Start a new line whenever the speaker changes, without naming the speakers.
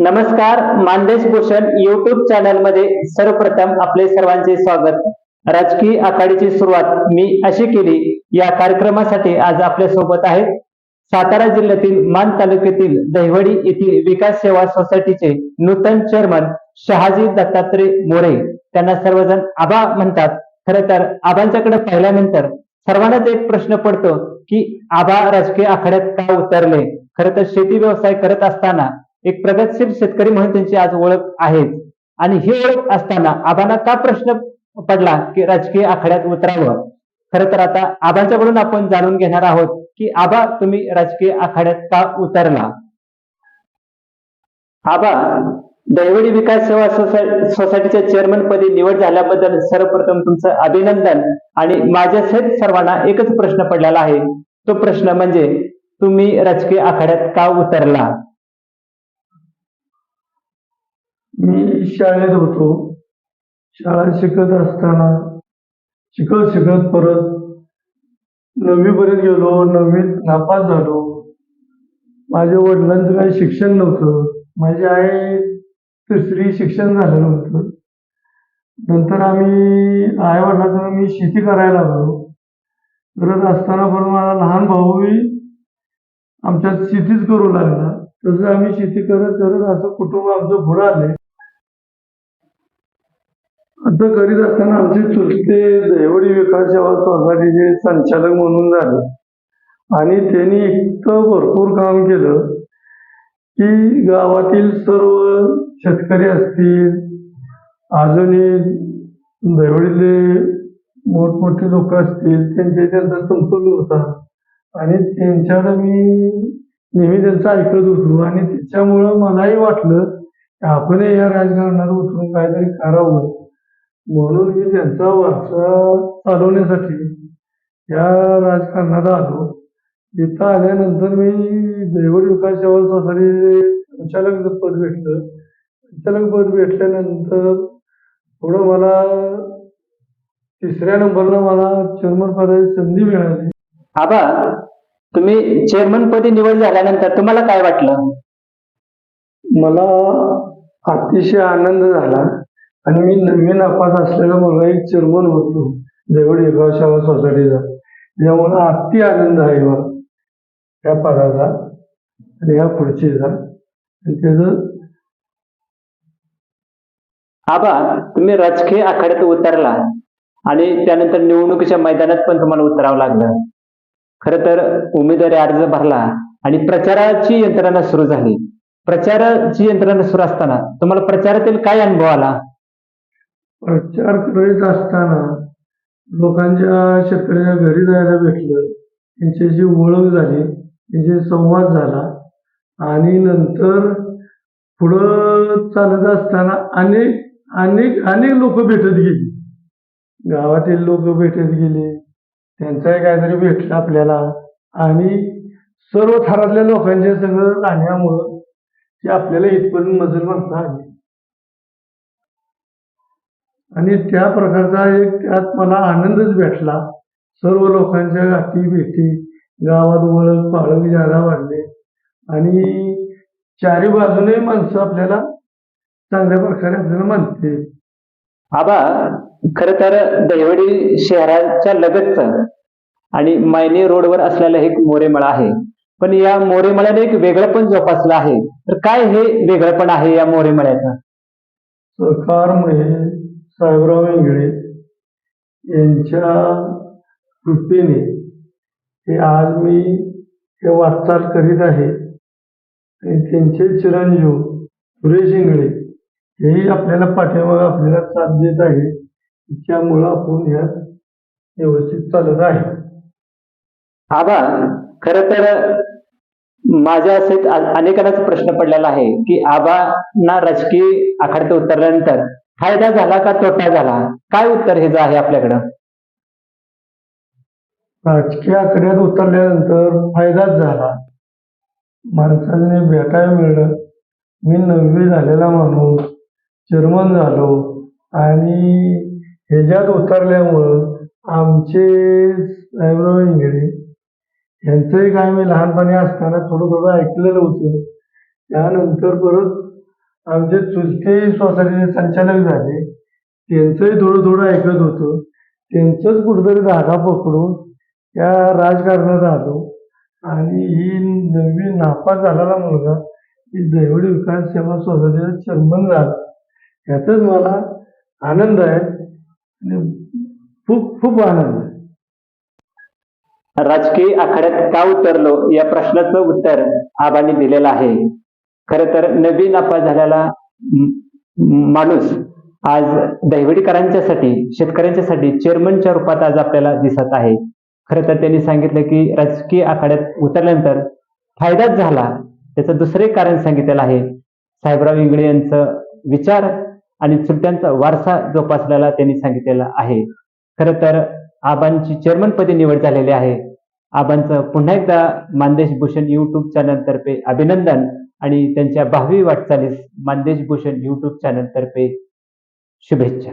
नमस्कार मानदेश भूषण युट्यूब चॅनलमध्ये सर्वप्रथम आपले सर्वांचे स्वागत. राजकीय आखाडीची सुरुवात मी अशी केली या कार्यक्रमासाठी आज आपल्यासोबत आहेत सातारा जिल्ह्यातील मान तालुक्यातील दहिवडी येथील विकास सेवा सोसायटीचे नूतन चेअरमन शहाजी दत्तात्रय मोरे. त्यांना सर्वजण आबा म्हणतात. खरं तर आबांच्याकडे पाहिल्यानंतर सर्वांनाच एक प्रश्न पडतो की आबा राजकीय आखाड्यात का उतरले? खरं तर शेती व्यवसाय करत असताना एक प्रगतशील शेतकरी म्हणून त्यांची आज ओळख आहे आणि ही ओळख असताना आबांना का प्रश्न पडला की राजकीय आखाड्यात उतरावं? खरं तर आता आबांच्याकडून आपण जाणून घेणार आहोत की आबा तुम्ही राजकीय आखाड्यात का उतरला? आबा दैवडी विकास सेवा सोसायटीच्या चेअरमन पदी निवड झाल्याबद्दल सर्वप्रथम तुमचं अभिनंदन आणि माझ्या सहित सर्वांना एकच प्रश्न पडलेला आहे. तो प्रश्न म्हणजे तुम्ही राजकीय आखाड्यात का उतरला?
मी शाळेत होतो. शाळा शिकत असताना शिकत शिकत परत नववीपर्यंत गेलो नववीत नापास झालो. माझ्या वडिलांचं काही शिक्षण नव्हतं. माझी आई तिसरी शिक्षण झालं नव्हतं. नंतर आम्ही आई वडिलांचं मी शेती करायला लागलो. करत असताना पण माझा लहान भाऊही आमच्यात शेतीच करू लागला. तसं आम्ही शेती करत करत असं कुटुंब आमचं पुढं आले आता करीत असताना आमचे चुलते देवडी विकास सेवा सोसायटीचे संचालक म्हणून झाले. आणि त्यांनी इतकं भरपूर काम केलं की गावातील सर्व शेतकरी असतील अजूनही देवडीतले मोठमोठे लोक असतील त्यांचे त्यांचा संपर्क होता. आणि त्यांच्याकडे मी नेहमी त्यांचं ऐकत होतो. आणि त्याच्यामुळं मलाही वाटलं की आपणही या राजकारणात उतरून काहीतरी करावं. म्हणून मी त्यांचा वारसा चालवण्यासाठी या राजकारणात आलो. इथं आल्यानंतर मी दैवड विकास सेवा सोसायटी संचालक पद भेटलं. संचालक पद भेटल्यानंतर थोडं मला तिसऱ्या नंबरला मला चेअरमन पदाची संधी मिळाली.
आबा तुम्ही चेअरमन पदी निवड झाल्यानंतर तुम्हाला काय वाटलं?
मला अतिशय आनंद झाला. आणि मी मी नापास असलेला मला एक चेअरमन होतो देवड एगाव शाळा सोसायटीचा. त्यामुळे अति आनंद आहे मला या पदाचा आणि या खुर्चीचा. आणि त्याचं
आबा तुम्ही राजकीय आखाड्यात उतरला आणि त्यानंतर निवडणुकीच्या मैदानात पण तुम्हाला उतरावं लागलं. खर तर उमेदवारी अर्ज भरला आणि प्रचाराची यंत्रणा सुरू झाली. प्रचाराची यंत्रणा सुरू असताना तुम्हाला प्रचारातील काय अनुभव आला?
प्रचार करीत असताना लोकांच्या शेतकऱ्याच्या घरी जायला भेटलं. त्यांच्याशी ओळख झाली त्यांचे संवाद झाला आणि नंतर पुढं चालत असताना अनेक अनेक अनेक लोक भेटत गेली. गावातील लोक भेटत गेले. त्यांचाही काहीतरी भेटलं आपल्याला. आणि सर्व थरातल्या लोकांच्या सगळं राहण्यामुळं ते आपल्याला इथपर्यंत मजल म्हणता आली. आणि त्या प्रकारचा एक त्यात मला आनंदच भेटला. सर्व लोकांच्या गाठी भेटी गावात ओळख पाळख जादा वाढले. आणि चारी बाजूने माणसं आपल्याला चांगल्या प्रकारे आपल्याला मानते
आबा खर तर दैवडी शहराच्या लगतच आणि मायनी रोडवर असलेलं एक मोरेमळा आहे. पण या मोरेमळ्याने एक वेगळं पण जोपासलं आहे. तर काय हे वेगळं पण आहे या मोरेमळ्याचं?
सरकारमुळे साहेबराव इंगळे यांच्या कृपेने हे आज मी हे वाटचाल करीत आहे. आणि त्यांचे चिरंजीव सुरेश इंगळे हेही आपल्याला पाठीमागे आपल्याला साथ देत आहे. त्यामुळं आपण ह्यात व्यवस्थित चालत आहे.
आबा खर तर माझ्या असे अनेकांनाच प्रश्न पडलेला आहे की आबांना राजकीय आखाडते उतरल्यानंतर फायदा झाला का तोटा झाला? काय उत्तर हे जे आहे आपल्याकडं?
राजकीय आकड्यात उतरल्यानंतर फायदाच झाला. माणसाने भेटायला मिळलं. मी नववी झालेला माणूस चेअरमन झालो आणि ह्याच्यात उतरल्यामुळं आमचे साहेबराव इंगळे यांचंही काय मी लहानपणी असताना थोडं थोडं ऐकलेलं होतं. त्यानंतर परत आमचे चुलते सोसायटीचे संचालक झाले. त्यांचंही थोडं थोडं ऐकत होतो. त्यांचंच कुठंतरी धागा पकडून या राजकारणात आलो. आणि ही नवीन नापास झालेला मुलगा ही दैवडी विकास सेवा सोसायटीचा चेअरमन झाला. याचाच मला आनंद आहे आणि खूप खूप आनंद आहे.
राजकीय आखाड्यात का उतरलो? या प्रश्नाचं उत्तर आबांनी दिलेलं आहे. खर तर नवीन नापास झालेला माणूस आज दहिवडीकरांच्यासाठी शेतकऱ्यांच्यासाठी चेअरमनच्या रूपात आज आपल्याला दिसत आहे. खरं तर त्यांनी सांगितलं की राजकीय आखाड्यात उतरल्यानंतर फायदाच झाला. त्याचं दुसरे कारण सांगितलेलं आहे. साहेबराव इंगळे यांचं विचार आणि चुलत्यांचा वारसा जोपासलेला त्यांनी सांगितलेला आहे. खरं तर आबांची चेअरमनपदी निवड झालेली आहे. आबांचं पुन्हा एकदा मानदेश भूषण युट्यूब चॅनल तर्फे अभिनंदन. आणि त्यांच्या भावी वाटचालीस मानदेश भूषण युट्यूब चॅनल तर्फे शुभेच्छा.